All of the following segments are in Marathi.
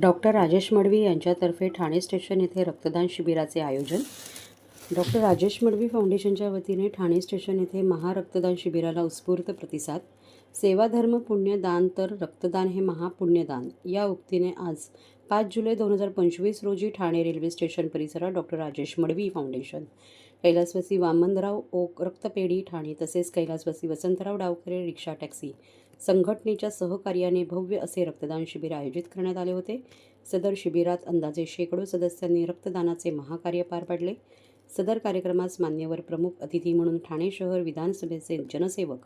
डॉक्टर राजेश मडवी यांच्यातर्फे ठाणे स्टेशन येथे रक्तदान शिबिराचे आयोजन. डॉक्टर राजेश मडवी फाउंडेशनच्या वतीने ठाणे स्टेशन येथे महारक्तदान शिबिराला उत्स्फूर्त प्रतिसाद. सेवाधर्म पुण्यदान तर रक्तदान हे महापुण्यदान. या उक्तीने आज पाच जुलै दोन हजार पंचवीस रोजी ठाणे रेल्वे स्टेशन परिसरात डॉक्टर राजेश मडवी फाउंडेशन कैलासवासी वामनराव ओक रक्तपेढी ठाणे तसेच कैलासवासी वसंतराव डावखरे रिक्षा टॅक्सी संघटनेच्या सहकार्याने भव्य असे रक्तदान शिबिर आयोजित करण्यात आले होते. सदर शिबिरात अंदाजे शेकडो सदस्यांनी रक्तदानाचे महाकार्य पार पाडले. सदर कार्यक्रमास मान्यवर प्रमुख अतिथी म्हणून ठाणे शहर विधानसभेचे जनसेवक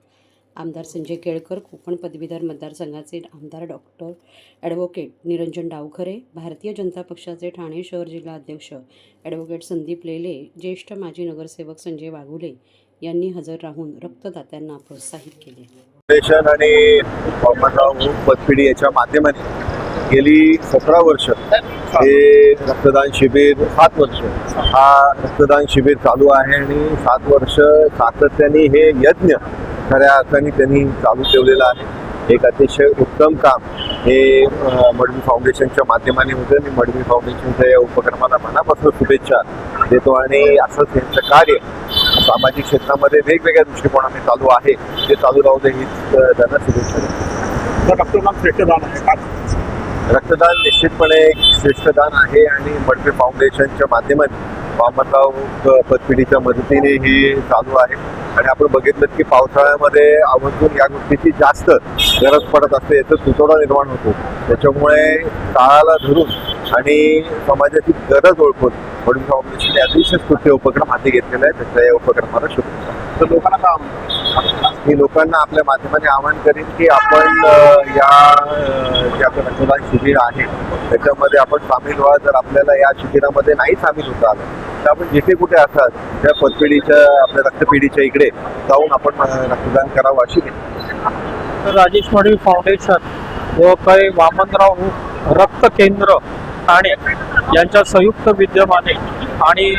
आमदार संजय केळकर कोकण पदवीधर मतदारसंघाचे आमदार डॉक्टर ॲडव्होकेट निरंजन डावखरे भारतीय जनता पक्षाचे ठाणे शहर जिल्हा अध्यक्ष ॲडव्होकेट संदीप लेले ज्येष्ठ माजी नगरसेवक संजय वाघुले यांनी हजर राहून रक्तदात्यांना प्रोत्साहित केले. फाउंडेशन आणि वामनराव पतपिढी याच्या माध्यमाने गेली सतरा वर्ष. हे रक्तदान शिबिर सात वर्ष. हा रक्तदान शिबिर चालू आहे आणि सात वर्ष सातत्याने हे यज्ञ खऱ्या अर्थाने त्यांनी चालू ठेवलेलं आहे. एक अतिशय उत्तम काम हे मडवी फाउंडेशनच्या माध्यमाने होतं आणि मडवी फाउंडेशनच्या या उपक्रमाला मनापासून शुभेच्छा देतो आणि असंच यांचं कार्य सामाजिक क्षेत्रामध्ये वेगवेगळ्या दृष्टिकोनाने चालू आहे. ते चालू राहू दे अ, त्यांना शुभेच्छा रक्तदान श्रेष्ठदान आहे का? रक्तदान निश्चितपणे एक श्रेष्ठदान आहे आणि मडवे फाउंडेशनच्या माध्यमाने वामनराव अ, पतपिढीच्या मदतीने हे चालू आहे. आणि आपण बघितलं की पावसाळ्यामध्ये आवर्जून या गोष्टीची जास्त गरज पडत असते याचा तुटवडा निर्माण होतो. त्याच्यामुळे काळाला धरून आणि समाजाची गरज ओळखून म्हणून फाउंडेशनने अतिशय स्तुत्य उपक्रम हाती घेतलेला आहे. त्याच्या या उपक्रमाला शुभेच्छा तर लोकांना काम मी लोकांना आपल्या माध्यमाने आवाहन करेन की आपण या जे आपलं रक्तदान शिबिर आहे त्याच्यामध्ये आपण सामील व्हा. जर आपल्याला या शिबिरामध्ये नाही सामील होता आलं तर आपण जिथे कुठे असाल त्या पतपिढीच्या आपल्या रक्तपिढीच्या इकडे जाऊन आपण रक्तदान करावं अशी तर राजेश मडवी फाउंडेशन व काही वामनराव रक्त केंद्र ठाणे यांच्या संयुक्त विद्यमाने आणि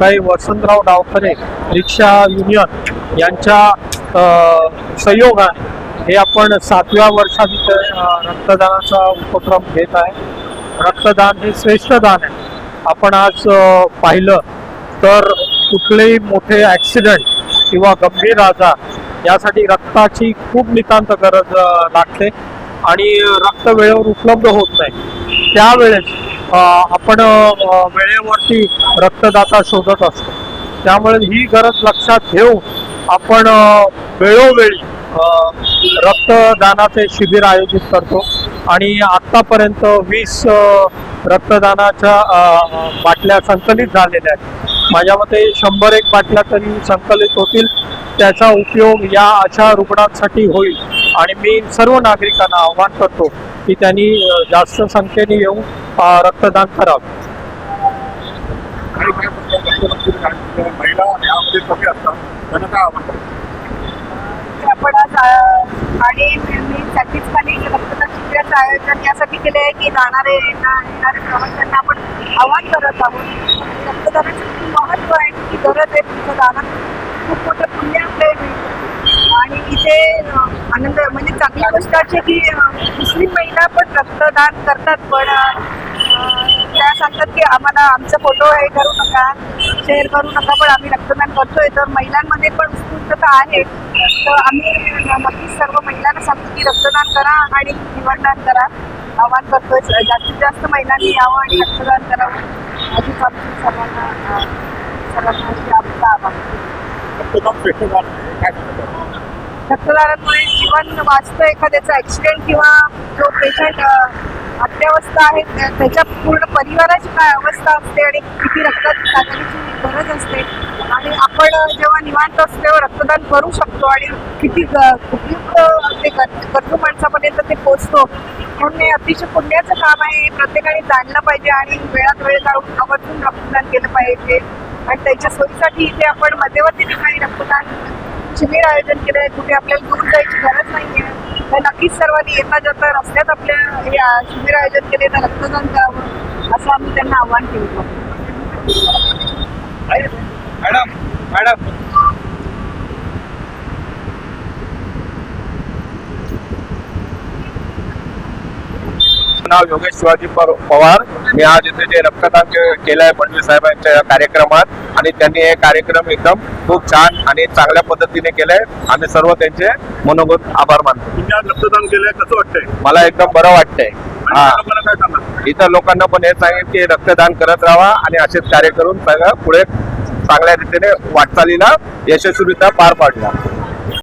काही वसंतराव डावखरे रिक्षा युनियन यांच्या संयोगाने हे आपण सातव्या वर्षात इथे रक्तदानाचा उपक्रम घेत आहे. रक्तदान हे श्रेष्ठ दान आहे. आपण आज पाहिलं तर कुठलेही मोठे ॲक्सिडेंट किंवा गंभीर आजार यासाठी रक्ताची खूप नितांत गरज लागते आणि रक्त वेळेवर उपलब्ध होत नाही. त्यावेळेस आपण वेळेवरती रक्तदाता शोधत असतो. त्यामुळे ही गरज लक्षात घेऊन आपण वेळोवेळी रक्तदानाचे शिबिर आयोजित करतो. आणि आत्तापर्यंत वीस रक्तदानाच्या बाटल्या संकलित झालेल्या आहेत. माझ्या मते शंभर एक बाटल्या तरी संकलित होतील. त्याचा उपयोग या अशा रुग्णांसाठी होईल. आणि मी सर्व नागरिकांना आव्हान करतो की त्यांनी जास्त संख्येने येऊन रक्तदान करावं. आणि रक्तदान महिला आज आणि मी खाली रक्तदान शिबिराचं आयोजन यासाठी केले आहे की जाणारे येणारे प्रवाशांना आपण आवाहन करत आहोत रक्तदानाचं महत्त्व महत्त्व आहे की गरज आहे तुमचं दानात खूप मोठं पुण्य आपल्याला इथे आनंद म्हणजे चांगली गोष्ट अशी की मुस्लिम महिला पण रक्तदान करतात पण त्या सांगतात की आम्हाला आमचा फोटो हे करू नका शेअर करू नका पण आम्ही रक्तदान करतोय. तर महिलांमध्ये पण उत्स्फूर्तता आहे. तर आम्ही नक्कीच सर्व महिलांना सांगतो की रक्तदान करा आणि निवडदान करा. आव्हान करतोय. जास्तीत जास्त महिलांनी यावं आणि रक्तदान करावं. अशीच आमची सर्वांना सर्वांना अशी आमचं रक्तदानामुळे जीवन वाचतं एखाद्याचा ॲक्सिडेंट किंवा जो पेशंट अत्यावस्था आहे त्या- त्याच्या पूर्ण परिवाराची काय अवस्था असते आणि किती रक्ताची साठवण्याची गरज असते. आणि आपण जेव्हा निवांत असतो तेव्हा रक्तदान करू शकतो आणि किती उपयुक्त ते गरजू माणसापर्यंत ते पोचतो म्हणून हे अतिशय पुण्याचं काम आहे. हे प्रत्येकाने जाणलं पाहिजे आणि वेळात वेळ काढून आवर्जून रक्तदान केलं पाहिजे. आणि त्याच्या सोयीसाठी इथे आपण मध्यवर्ती ठिकाणी रक्तदान शिबिर आयोजन केलं आहे कुठे आपल्याला दूर जायची गरज नाही आहे तर नक्कीच सर्वांनी येता जाता रस्त्यात आपल्या हे शिबिर आयोजन केले तर रक्तदान करावं असं आम्ही त्यांना आव्हान केलं. Madam madam. नाव योगेश शिवाजी पवार. मी आज इथे जे रक्तदान के- केलं आहे फडणवीस साहेबांच्या या कार्यक्रमात आणि त्यांनी हे कार्यक्रम एकदम खूप छान आणि चांगल्या पद्धतीने केलंय. आम्ही सर्व त्यांचे मनोगत आभार मानतो. तुम्ही आज रक्तदान केलंय कसं वाटतंय? मला एकदम बरं वाटतंय. हा. त्या लोकांना काय सांगा? इतर लोकांना पण हे सांगेल की रक्तदान करत राहा आणि असेच कार्य करून सगळं पुढे चांगल्या रीतीने वाटचालीला यशस्वीरित्या पार पाडला.